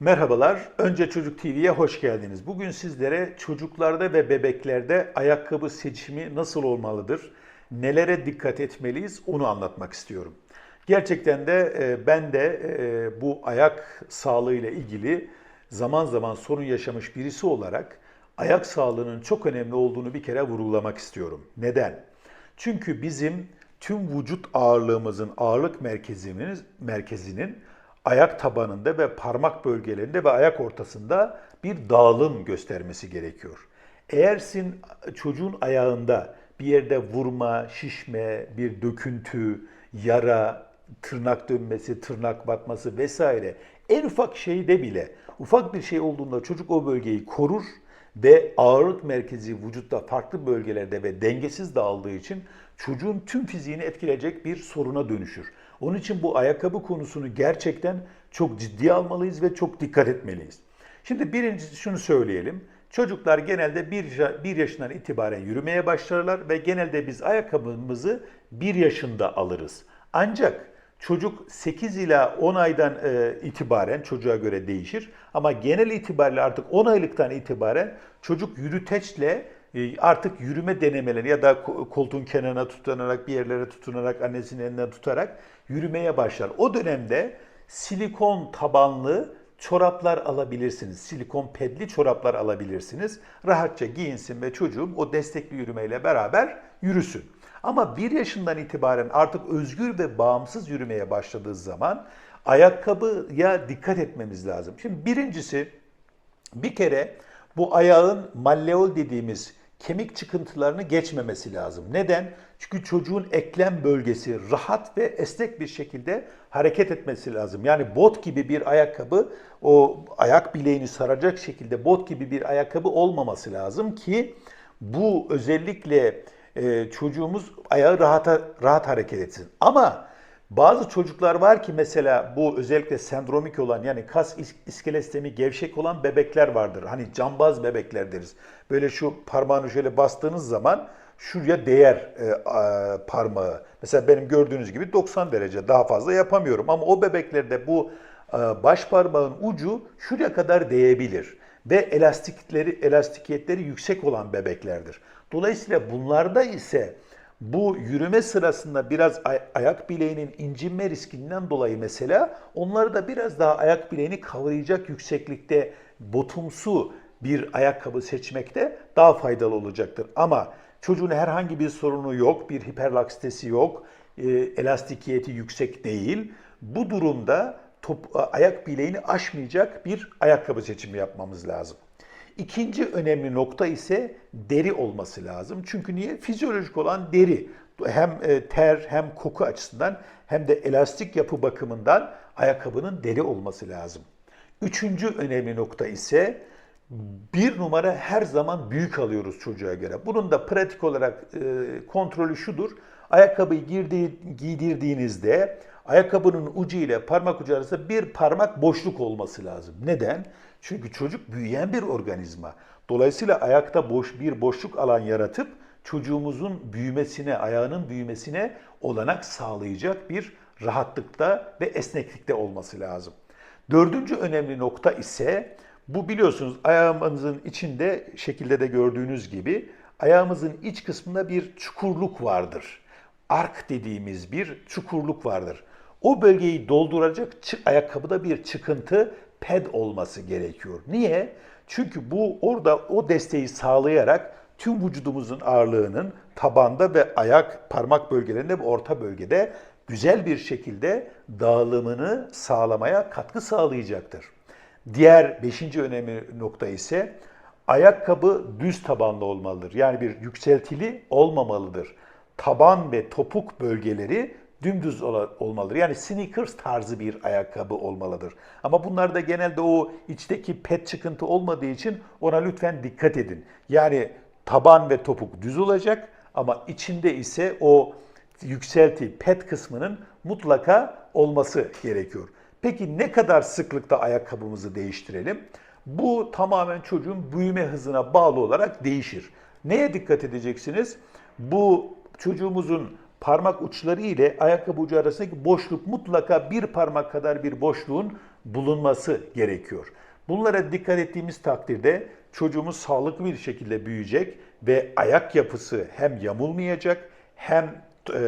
Merhabalar. Önce Çocuk TV'ye hoş geldiniz. Bugün sizlere çocuklarda ve bebeklerde ayakkabı seçimi nasıl olmalıdır? Nelere dikkat etmeliyiz? Onu anlatmak istiyorum. Gerçekten de e, ben de e, bu ayak sağlığı ile ilgili zaman zaman sorun yaşamış birisi olarak ayak sağlığının çok önemli olduğunu bir kere vurgulamak istiyorum. Neden? Çünkü bizim tüm vücut ağırlığımızın ağırlık merkezimiz merkezinin ayak tabanında ve parmak bölgelerinde ve ayak ortasında bir dağılım göstermesi gerekiyor. Eğer sizin çocuğun ayağında bir yerde vurma, şişme, bir döküntü, yara, tırnak dönmesi, tırnak batması vesaire en ufak şeyde bile ufak bir şey olduğunda çocuk o bölgeyi korur ve ağırlık merkezi vücutta farklı bölgelerde ve dengesiz dağıldığı için çocuğun tüm fiziğini etkileyecek bir soruna dönüşür. Onun için bu ayakkabı konusunu gerçekten çok ciddiye almalıyız ve çok dikkat etmeliyiz. Şimdi birincisi şunu söyleyelim. Çocuklar genelde 1 yaşından itibaren yürümeye başlarlar ve genelde biz ayakkabımızı 1 yaşında alırız. Ancak çocuk 8 ila 10 aydan e, itibaren çocuğa göre değişir. Ama genel itibariyle artık 10 aylıktan itibaren çocuk yürüteçle artık yürüme denemeleri ya da koltuğun kenarına tutunarak bir yerlere tutunarak annesinin elinden tutarak yürümeye başlar. O dönemde silikon tabanlı çoraplar alabilirsiniz. Silikon pedli çoraplar alabilirsiniz. Rahatça giyinsin ve çocuğum o destekli yürümeyle beraber yürüsün. Ama bir yaşından itibaren artık özgür ve bağımsız yürümeye başladığı zaman ayakkabıya dikkat etmemiz lazım. Şimdi birincisi bir kere bu ayağın malleol dediğimiz kemik çıkıntılarını geçmemesi lazım. Neden? Çünkü çocuğun eklem bölgesi rahat ve esnek bir şekilde hareket etmesi lazım. Yani bot gibi bir ayakkabı o ayak bileğini saracak şekilde bot gibi bir ayakkabı olmaması lazım ki bu özellikle e, çocuğumuz ayağı rahata, rahat hareket etsin. Ama bazı çocuklar var ki mesela bu özellikle sendromik olan yani kas iskelet sistemi gevşek olan bebekler vardır. Hani cambaz bebekler deriz. Böyle şu parmağını şöyle bastığınız zaman şuraya değer e, a, parmağı. Mesela benim gördüğünüz gibi 90 derece daha fazla yapamıyorum. Ama o bebeklerde bu e, baş parmağın ucu şuraya kadar değebilir. Ve elastikleri, elastikiyetleri yüksek olan bebeklerdir. Dolayısıyla bunlarda ise bu yürüme sırasında biraz ay- ayak bileğinin incinme riskinden dolayı mesela onları da biraz daha ayak bileğini kavrayacak yükseklikte botumsu bir ayakkabı seçmekte daha faydalı olacaktır. Ama çocuğun herhangi bir sorunu yok, bir hiperlaksitesi yok, e, elastikiyeti yüksek değil. Bu durumda top, ayak bileğini aşmayacak bir ayakkabı seçimi yapmamız lazım. İkinci önemli nokta ise deri olması lazım. Çünkü niye? Fizyolojik olan deri. Hem e, ter hem koku açısından hem de elastik yapı bakımından ayakkabının deri olması lazım. Üçüncü önemli nokta ise bir numara her zaman büyük alıyoruz çocuğa göre. Bunun da pratik olarak e, kontrolü şudur. Ayakkabıyı girdiği, giydirdiğinizde ayakkabının ucu ile parmak ucu arasında bir parmak boşluk olması lazım. Neden? Çünkü çocuk büyüyen bir organizma. Dolayısıyla ayakta boş bir boşluk alan yaratıp çocuğumuzun büyümesine, ayağının büyümesine olanak sağlayacak bir rahatlıkta ve esneklikte olması lazım. Dördüncü önemli nokta ise bu biliyorsunuz ayağımızın içinde şekilde de gördüğünüz gibi ayağımızın iç kısmında bir çukurluk vardır. Ark dediğimiz bir çukurluk vardır. O bölgeyi dolduracak ayakkabıda bir çıkıntı ped olması gerekiyor. Niye? Çünkü bu orada o desteği sağlayarak tüm vücudumuzun ağırlığının tabanda ve ayak parmak bölgelerinde ve orta bölgede güzel bir şekilde dağılımını sağlamaya katkı sağlayacaktır. Diğer beşinci önemli nokta ise ayakkabı düz tabanlı olmalıdır. Yani bir yükseltili olmamalıdır. Taban ve topuk bölgeleri dümdüz olmalıdır. Yani sneakers tarzı bir ayakkabı olmalıdır. Ama bunlarda genelde o içteki pet çıkıntı olmadığı için ona lütfen dikkat edin. Yani taban ve topuk düz olacak ama içinde ise o yükselti pet kısmının mutlaka olması gerekiyor. Peki ne kadar sıklıkta ayakkabımızı değiştirelim? Bu tamamen çocuğun büyüme hızına bağlı olarak değişir. Neye dikkat edeceksiniz? Bu çocuğumuzun parmak uçları ile ayakkabı ucu arasındaki boşluk mutlaka bir parmak kadar bir boşluğun bulunması gerekiyor. Bunlara dikkat ettiğimiz takdirde çocuğumuz sağlıklı bir şekilde büyüyecek ve ayak yapısı hem yamulmayacak hem e,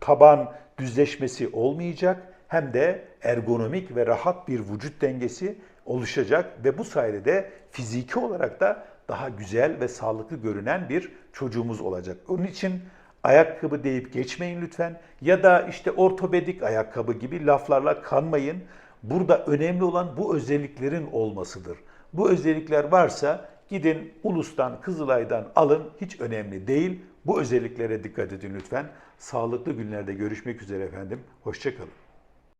taban düzleşmesi olmayacak hem de ergonomik ve rahat bir vücut dengesi oluşacak ve bu sayede de fiziki olarak da daha güzel ve sağlıklı görünen bir çocuğumuz olacak. Onun için ayakkabı deyip geçmeyin lütfen ya da işte ortopedik ayakkabı gibi laflarla kanmayın. Burada önemli olan bu özelliklerin olmasıdır. Bu özellikler varsa gidin Ulus'tan, Kızılay'dan alın hiç önemli değil. Bu özelliklere dikkat edin lütfen. Sağlıklı günlerde görüşmek üzere efendim. Hoşçakalın.